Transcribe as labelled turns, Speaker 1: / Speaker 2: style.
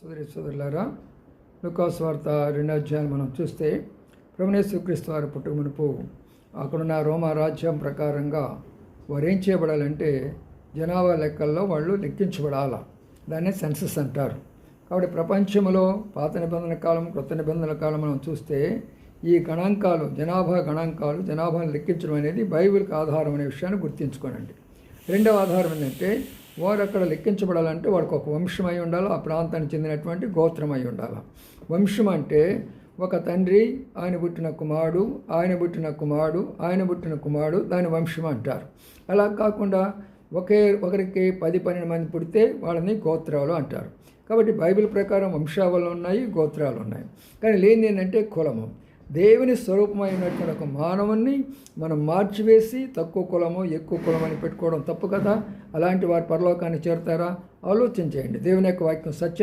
Speaker 1: సోదరి సోదరులారా లుకాస్ వార్త రెండో అధ్యాయం మనం చూస్తే ప్రభునేశ్వరక్రీస్తు వారి పుట్టుక మునుపు అక్కడున్న రోమా రాజ్యం ప్రకారంగా వారు ఏం చేయబడాలంటే జనాభా లెక్కల్లో వాళ్ళు లెక్కించబడాల. దాన్ని సెన్సస్ అంటారు. కాబట్టి ప్రపంచంలో పాత నిబంధన కాలం కొత్త నిబంధనల కాలం మనం చూస్తే ఈ గణాంకాలు జనాభా గణాంకాలు జనాభాను లెక్కించడం అనేది బైబిల్కి ఆధారం అనే విషయాన్ని గుర్తుంచుకోనండి. రెండవ ఆధారం ఏంటంటే వారు అక్కడ లెక్కించబడాలంటే వాడికి ఒక వంశం అయి ఉండాలి ఆ ప్రాంతానికి చెందినటువంటి గోత్రం అయి ఉండాలి. వంశం అంటే ఒక తండ్రి ఆయన పుట్టిన కుమారుడు ఆయన పుట్టిన కుమారుడు ఆయన పుట్టిన కుమారుడు దాని వంశం అంటారు. అలా కాకుండా ఒకే ఒకరికి పది పన్నెండు మంది పుడితే వాళ్ళని గోత్రాలు అంటారు. కాబట్టి బైబిల్ ప్రకారం వంశావళి ఉన్నాయి గోత్రాలు ఉన్నాయి. కానీ లేనిది ఏంటంటే కులము. దేవుని స్వరూపమైనటువంటి ఒక మానవుణ్ణి మనం మార్చివేసి తక్కువ కులము ఎక్కువ కులం అని పెట్టుకోవడం తప్పు కదా? అలాంటి వారు పరలోకాన్ని చేరుతారా? ఆలోచించేయండి. దేవుని యొక్క వాక్యం సత్య.